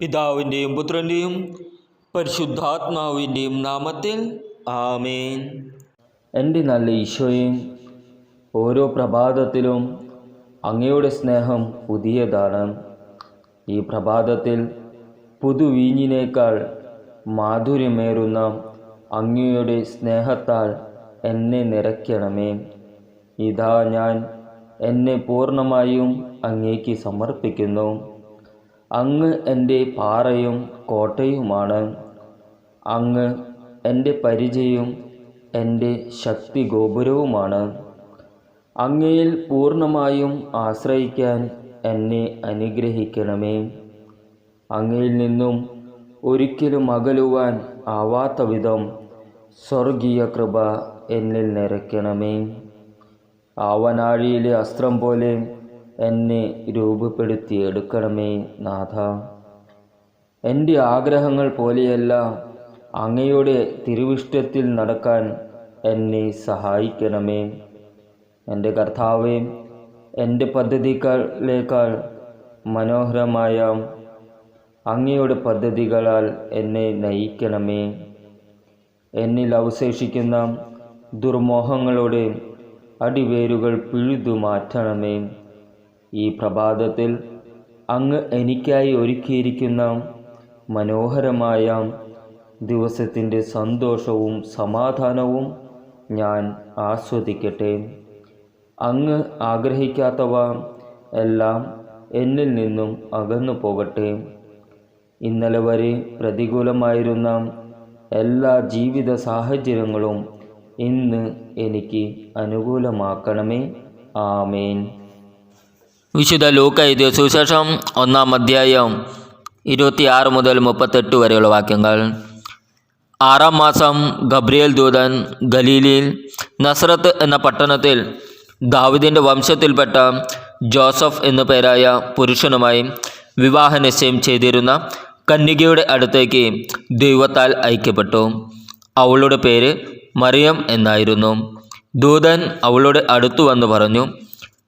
പിതാവിന്റെയും പുത്രന്റെയും പരിശുദ്ധാത്മാവിന്റെയും നാമത്തിൽ ആമേൻ. എന്റെ നല്ല ഈശോയും ഓരോ പ്രഭാതത്തിലും അങ്ങയുടെ സ്നേഹം പുതിയതാണ്. ഈ പ്രഭാതത്തിൽ പുതുവീഞ്ഞിനേക്കാൾ മാധുര്യമേറുന്ന അങ്ങയുടെ സ്നേഹത്താൽ എന്നെ നിറയ്ക്കണമേ. ഇതാ ഞാൻ എന്നെ പൂർണമായും അങ്ങേക്ക് സമർപ്പിക്കുന്നു. അങ്ങ് എന്റെ പാറയും കോട്ടയുമാണ്. അങ്ങ് എന്റെ പരിചയവും എന്റെ ശക്തി ഗോപുരവുമാണ് അങ്ങയിൽ പൂർണമായും ആശ്രയിക്കാൻ എന്നെ അനുഗ്രഹിക്കണമേ. അങ്ങയിൽ നിന്നും ഒരിക്കലും അകലുവാൻ ആവാത്ത വിധം സ്വർഗീയ കൃപ എന്നിൽ നിറയ്ക്കണമേ. ആവനാഴിയിലെ അസ്ത്രം പോലെ എന്നെ രൂപപ്പെടുത്തി എടുക്കണമേ നാഥ. എന്റെ ആഗ്രഹങ്ങൾ പോലെയല്ല അങ്ങയുടെ തിരുവിഷ്ടത്തിൽ നടക്കാൻ എന്നെ സഹായിക്കണമേ. എന്റെ കർത്താവേ എന്റെ പദ്ധതികളേക്കാൾ മനോഹരമായ അങ്ങയുടെ പദ്ധതികളാൽ എന്നെ നയിക്കണമേ. എന്നിൽ അവശേഷിക്കുന്ന ദുർമോഹങ്ങളുടെ അടിവേരുകൾ പിഴുതു മാറ്റണമേ. ഈ പ്രഭാതത്തിൽ അങ്ങ് എനിക്കായി ഒരുക്കിയിരിക്കുന്ന മനോഹരമായ ദിവസത്തിന്റെ സന്തോഷവും സമാധാനവും ഞാൻ ആസ്വദിക്കട്ടെ. അങ്ങ് ആഗ്രഹിക്കാത്തവ എല്ലാം എന്നിൽ നിന്നും അകന്നു പോകട്ടെ. ഇന്നലെ വരെ പ്രതികൂലമായിരുന്ന എല്ലാ ജീവിത സാഹചര്യങ്ങളും ഇന്ന് എനിക്ക് അനുകൂലമാക്കണമേ. ആമേൻ. വിശുദ്ധ ലൂക്ക എഴുതിയ സുവിശേഷം ഒന്നാം അധ്യായം ഇരുപത്തിയാറ് മുതൽ മുപ്പത്തെട്ട് വരെയുള്ള വാക്യങ്ങൾ. ആറാം മാസം ഗബ്രിയേൽ ദൂതൻ ഗലീലിയിൽ നസ്രത്ത് എന്ന പട്ടണത്തിൽ ദാവിദിന്റെ വംശത്തിൽപ്പെട്ട ജോസഫ് എന്നു പേരായ പുരുഷനുമായി വിവാഹ നിശ്ചയം ചെയ്തിരുന്ന കന്യകയുടെ അടുത്തേക്ക് ദൈവത്താൽ ഐക്യപ്പെട്ടു അവളുടെ പേര് മറിയം എന്നായിരുന്നു. ദൂതൻ അവളുടെ അടുത്തു വന്ന് പറഞ്ഞു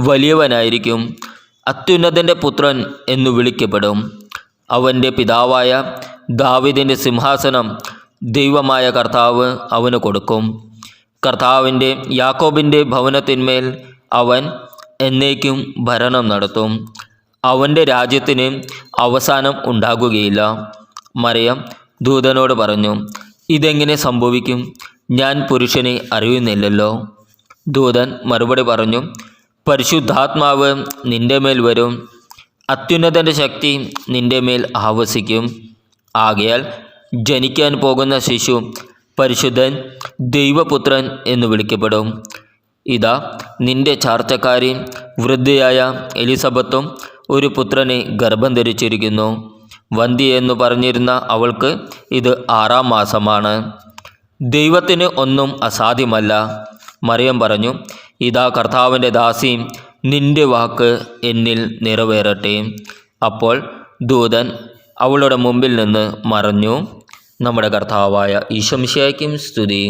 വലിയവനായിരിക്കും. അത്യുന്നതന്റെ പുത്രൻ എന്നു വിളിക്കപ്പെടും. അവന്റെ പിതാവായ ദാവിദിന്റെ സിംഹാസനം ദൈവമായ കർത്താവ് അവന് കൊടുക്കും. കർത്താവിന്റെ യാക്കോബിന്റെ ഭവനത്തിന്മേൽ അവൻ എന്നേക്കും ഭരണം നടത്തും. അവന്റെ രാജ്യത്തിന് അവസാനം ഉണ്ടാകുകയില്ല. മറിയം ദൂതനോട് പറഞ്ഞു ഇതെങ്ങനെ സംഭവിക്കും? ഞാൻ പുരുഷനെ അറിയുന്നില്ലല്ലോ. ദൂതൻ മറുപടി പറഞ്ഞു പരിശുദ്ധാത്മാവ് നിന്റെ മേൽ വരും. അത്യുന്നതന്റെ ശക്തി നിന്റെ മേൽ ആവസിക്കും. ആകയാൽ ജനിക്കാൻ പോകുന്ന ശിശു പരിശുദ്ധൻ ദൈവപുത്രൻ എന്ന് വിളിക്കപ്പെടും. ഇതാ നിന്റെ ചാർച്ചക്കാരി വൃദ്ധയായ എലിസബത്തും ഒരു പുത്രനെ ഗർഭം ധരിച്ചിരിക്കുന്നു. വന്തി എന്ന് പറഞ്ഞിരുന്ന അവൾക്ക് ഇത് ആറാം മാസമാണ്. ദൈവത്തിന് ഒന്നും അസാധ്യമല്ല. മറിയം പറഞ്ഞു ഇതാ കർത്താവിന്റെ ദാസി നിന്റെ വാക്ക് എന്നിൽ നിറവേറട്ടെ. അപ്പോൾ ദൂതൻ അവളുടെ മുമ്പിൽ നിന്ന് മറഞ്ഞു. നമ്മുടെ കർത്താവായ ഈശംശയ്ക്കും സ്തുതി.